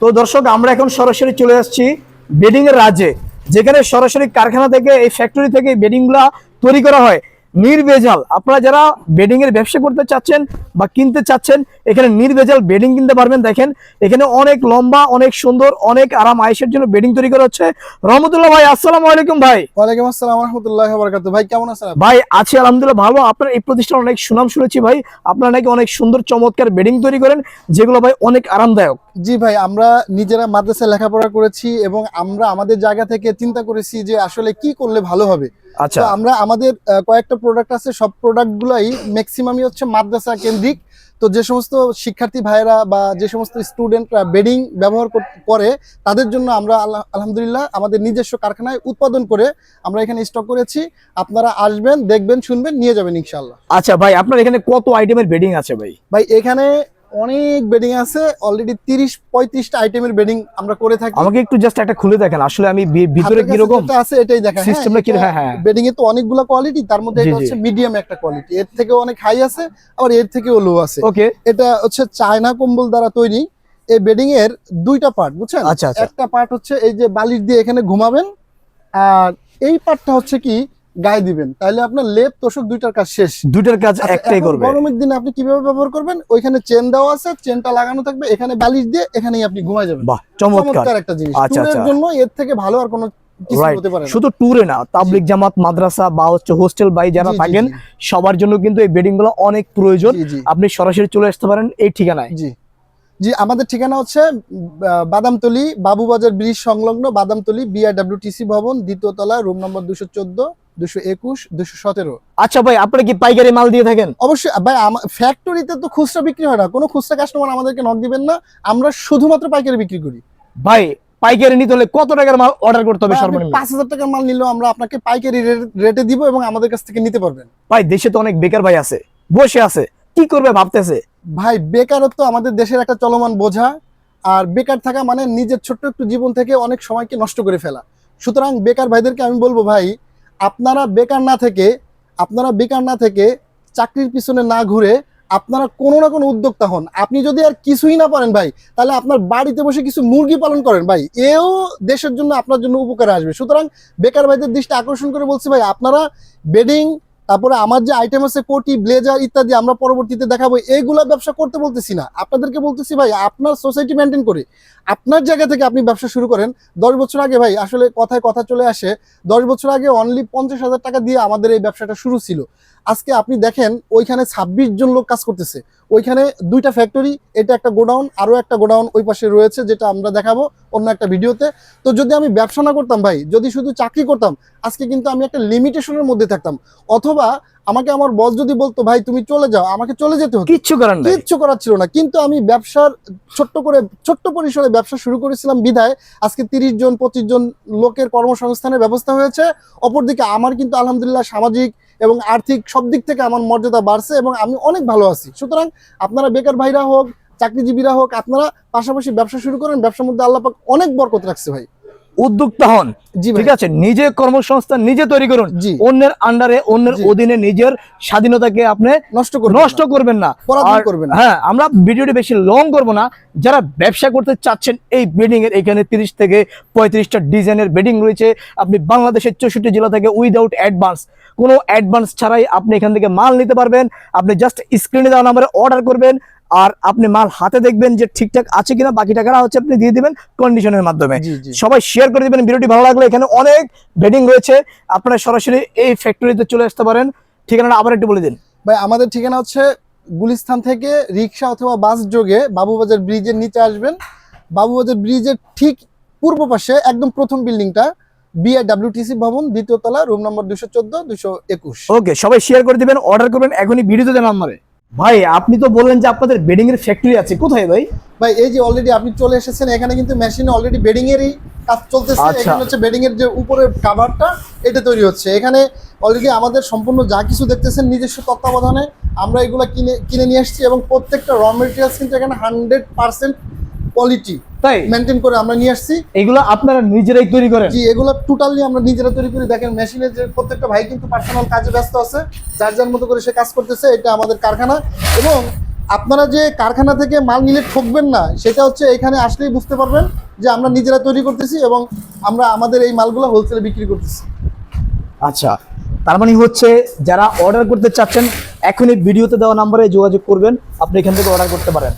তো দর্শক, আমরা এখন সরাসরি চলে আসছি বেডিং এর রাজ্যে, যেখানে সরাসরি কারখানা থেকে, এই ফ্যাক্টরি থেকে বেডিংগুলা তৈরি করা হয়। নির্ভেজাল। আপনারা যারা বেডিং এর ব্যবসা করতে চাচ্ছেন বা কিনতে চাচ্ছেন এখানে নির্ভেজাল বেডিং কিনতে পারবেন। দেখেন এখানে অনেক লম্বা অনেক সুন্দর অনেক আরাম আয়েসের জন্য বেডিং তৈরি করা হচ্ছে। রহমতুল্লাহ ভাই আসসালামু আলাইকুম ভাই। ওয়ালাইকুম আসসালাম রহমতুল্লাহ বরকাত ভাই কেমন আছেন ভাই আছি আলহামদুলিল্লাহ ভালো। আপনার এই প্রতিষ্ঠান অনেক সুনাম শুনেছি ভাই। আপনারা নাকি অনেক সুন্দর চমৎকার বেডিং তৈরি করেন যেগুলো ভাই অনেক আরামদায়ক। জি ভাই আমরা নিজেরা মাদ্রাসায় লেখাপড়া করেছি এবং আমরা আমাদের জায়গা থেকে চিন্তা করেছি যে আসলে কি করলে ভালো হবে। আচ্ছা। আমরা আমাদের কয়েকটা প্রোডাক্ট আছে সব প্রোডাক্টগুলাই ম্যাক্সিমামই হচ্ছে মাদ্রাসা কেন্দ্রিক। তো যে সমস্ত শিক্ষার্থী ভাইয়েরা বা যে সমস্ত স্টুডেন্টরা বেডিং ব্যবহার করে তাদের জন্য আমরা আলহামদুলিল্লাহ আমাদের নিজস্ব কারখানায় উৎপাদন করে আমরা এখানে স্টক করেছি। আপনারা আসবেন দেখবেন শুনবেন নিয়ে যাবেন ইনশাল্লাহ আচ্ছা ভাই আপনার এখানে কত আইটেমের বেডিং আছে ভাই? ভাই এখানে অনেক বেডিং আছে অলরেডি তিরিশ পঁয়ত্রিশটা আইটেমের বেডিং আমরা করে থাকি। আমাকে একটু জাস্ট একটা খুলে দেখেন আসলে আমি ভিতরে কাছে কীরকম? আছে এটাই দেখেন System-টা কি- হ্যাঁ, হ্যাঁ। বেডিং এ তো অনেকগুলো কোয়ালিটি তার মধ্যে এটা হচ্ছে মিডিয়াম একটা কোয়ালিটি এর থেকে অনেক হাই আছে আবার এর থেকেও লো আছে। ওকে এটা হচ্ছে চায়না কম্বল দ্বারা তৈরি। এই বেডিং এর দুইটা পার্ট বুঝছেন? আচ্ছা আচ্ছা। একটা পার্ট হচ্ছে এই যে বালিশ দিয়ে এখানে ঘুমাবেন আর এই পার্টটা হচ্ছে কি গায়ে দিবেন। তাহলে আপনার লেপ তোষক দুইটার কাজ শেষ। দুইটার কাজ আচ্ছা, একটাই করবে। গরমের দিনে আপনি কীভাবে ব্যবহার করবেন? ওইখানে চেন দেওয়া আছে চেনটা লাগানো থাকবে এখানে বালিশ দিয়ে এখানেই আপনি ঘুমায় যাবেন। বাহ চমৎকার। একটা জিনিস। আচ্ছা, ট্যুরের আচ্ছা। জন্য এর থেকে ভালো আর কোনো হতে পারে শুধু ট্যুরে না তাবলিক জামাত মাদ্রাসা বা হচ্ছে হোস্টেল বাই যারা থাকেন সবার জন্য কিন্তু এই বেডিংগুলো অনেক প্রয়োজন। আপনি সরাসরি চলে আসতে পারেন এই ঠিকানায়। জি। জি আমাদের ঠিকানা হচ্ছে বাদামতলি বাবুবাজার ব্রিজ সংলগ্ন বাদামতলি বিআরডব্লিউটিসি ভবন দ্বিতীয় তলা রুম নম্বর দুশো চোদ্দ। দুশো একুশ দুশো সতেরো। আচ্ছা ভাই আপনারা কি পাইকারি মাল দিয়ে থাকেন? অবশ্যই ভাই ফ্যাক্টরিতে তো খুচরা বিক্রি হয় না। কোনো খুচরা কাস্টমার আমাদেরকে নক দিবেন না। আমরা শুধুমাত্র পাইকারি বিক্রি করি। ভাই পাইকারি নিতে হলে কত টাকার মাল অর্ডার করতে হবে সর্বনিম্ন? পাঁচ হাজার টাকার মাল নিলেও আমরা আপনাকে পাইকারি রেটে দিব এবং আমাদের কাছ থেকে নিতে পারবেন। ভাই দেশে তো অনেক বেকার ভাই আছে বসে আছে কি করবে ভাবতেছে? ভাই বেকারত্ব আমাদের দেশের একটা চলমান বোঝা আর বেকার থাকা মানে নিজের ছোট্ট একটু জীবন থেকে অনেক সময়কে নষ্ট করে ফেলা। সুতরাং বেকার ভাইদেরকে আমি বলব ভাই আপনারা বেকার না থেকে, আপনারা বেকার না থেকে চাকরির পিছনে না ঘুরে আপনারা কোনো না কোনো উদ্যোক্তা হন। আপনি যদি আর কিছুই না পারেন ভাই, তাহলে আপনার বাড়িতে বসে কিছু মুরগি পালন করেন ভাই। এও দেশের জন্য আপনার জন্য উপকারে আসবে। সুতরাং বেকার ভাইদের দৃষ্টি আকর্ষণ করে বলছি ভাই, আপনারা বেডিং তারপরে আমার যে আইটেম আছে কোটি ব্লেজার ইত্যাদি আমরা পরবর্তীতে দেখাবো এইগুলো ব্যবসা করতে বলতেছি না। আপনাদেরকে বলতেছি ভাই, আপনার সোসাইটি মেনটেন করে, আপনার জায়গা থেকে আপনি ব্যবসা শুরু করেন। দশ বছর আগে ভাই, আসলে কথায় কথা চলে আসে, দশ বছর আগে অনলি পঞ্চাশ হাজার টাকা দিয়ে আমাদের এই ব্যবসাটা শুরু ছিল। আজকে আপনি দেখেন ওইখানে ছাব্বিশ জন লোক কাজ করতেছে। ওইখানে দুইটা ফ্যাক্টরি এটা একটা গোডাউন আরও একটা গোডাউন ওই পাশে রয়েছে যেটা আমরা দেখাবো অন্য একটা ভিডিওতে। তো যদি আমি ব্যবসা না করতাম ভাই যদি শুধু চাকরি করতাম আজকে কিন্তু আমি একটা লিমিটেশনের মধ্যে থাকতাম। অথবা আমাকে আমার বস যদি বলতো ভাই তুমি চলে যাও আমাকে চলে যেতে হতো। কিচ্ছু করার কিচ্ছু করার ছিল না। কিন্তু আমি ব্যবসার ছোট্ট করে ছোট্ট পরিসরে ব্যবসা শুরু করেছিলাম বিধায়। আজকে তিরিশ জন পঁচিশ জন লোকের কর্মসংস্থানের ব্যবস্থা হয়েছে। অপরদিকে আমার কিন্তু আলহামদুলিল্লাহ সামাজিক এবং আর্থিক সব দিক থেকে আমার মর্যাদা বাড়ছে এবং আমি অনেক ভালো আছি। সুতরাং আপনারা বেকার ভাইরা হোক, চাকরিজীবীরা হোক, আপনারা পাশাপাশি ব্যবসা শুরু করেন, ব্যবসার মধ্যে আল্লাপাক অনেক বরকত রাখছে ভাই। উদ্যোক্তা হন। ঠিক আছে? নিজে কর্মসংস্থান নিজে তৈরি করুন। অন্যের আন্ডারে অন্যের অধীনে নিজের স্বাধীনতাকে আপনি নষ্ট করবেন নষ্ট করবেন না। করবেন না। হ্যাঁ আমরা ভিডিওটি বেশি লং করব না। যারা ব্যবসা করতে চাচ্ছেন এই বেডিং এর এখানে তিরিশ থেকে পঁয়ত্রিশটা ডিজাইনের বেডিং রয়েছে। আপনি বাংলাদেশের চৌষট্টি জেলা থেকে উইদাউট অ্যাডভান্স কোনো অ্যাডভান্স ছাড়াই আপনি এখান থেকে মাল নিতে পারবেন। আপনি জাস্ট স্ক্রিনে দেওয়া নাম্বারে অর্ডার করবেন। আর আপনি মাল হাতে দেখবেন যে ঠিকঠাক আছে কিনা বাকি টাকাটা হচ্ছে আপনি দিয়ে দিবেন কন্ডিশনের মাধ্যমে। সবাই শেয়ার করে দিবেন ভিডিওটি ভালো লাগলে এখানে অনেক বেডিং রয়েছে। আপনারা সরাসরি এই ফ্যাক্টরিতে চলে আসতে পারেন। ঠিকানাটা আবার একটু বলে দিন। ভাই আমাদের ঠিকানা হচ্ছে গুলিস্তান থেকে রিক্সা অথবা বাস যোগে বাবুবাজার ব্রিজের নিচে আসবেন। বাবুবাজার ব্রিজের ঠিক পূর্ব পাশে একদম প্রথম বিল্ডিংটা বিআরডব্লিউটিসি ভবন দ্বিতীয় তলা রুম নম্বর দুশো চোদ্দ দুশো একুশ। ওকে সবাই শেয়ার করে দিবেন অর্ডার করবেন এখনই ভিডিওতে নাম্বারে। ভাই আপনি তো বললেন যে আপনাদের বেডিং এর ফ্যাক্টরি আছে। কোথায় ভাই? ভাই এই যে অলরেডি আপনি চলে এসেছেন এখানে কিন্তু মেশিনে অলরেডি বেডিং এরই কাজ চলতেছে। আচ্ছা। এখানে হচ্ছে বেডিং এর যে উপরের কাভারটা এটা তৈরি হচ্ছে। এখানে অলরেডি আমাদের সম্পূর্ণ যা কিছু দেখতেছেন নিজস্ব তত্ত্বাবধানে আমরা এগুলো কিনে কিনে নিয়ে আসছি এবং প্রত্যেকটা র মেটেরিয়ালস কিন্তু এখানে হান্ড্রেড পার্সেন্ট কোয়ালিটি তাই? মেনটেন করে আমরা নিয়ে আসছি। এগুলো আপনারা নিজেরাই তৈরি করেন? জি এগুলো টোটালি আমরা নিজেরা তৈরি করি। দেখেন মেশিনের যে প্রত্যেকটা ভাই কিন্তু পার্সোনাল কাজে ব্যস্ত আছে। যার যার মতো করে সে কাজ করতেছে এটা আমাদের কারখানা। এবং আপনারা যে কারখানা থেকে মাল নিলে ঠকবেন না সেটা হচ্ছে এখানে আসলেই বুঝতে পারবেন যে আমরা নিজেরা তৈরি করতেছি এবং আমরা আমাদের এই মালগুলো হোলসেলে বিক্রি করতেছি। আচ্ছা তার মানে হচ্ছে যারা অর্ডার করতে চাচ্ছেন এখনই ভিডিওতে দেওয়া নাম্বারে যোগাযোগ করবেন। আপনি এখান থেকে অর্ডার করতে পারেন।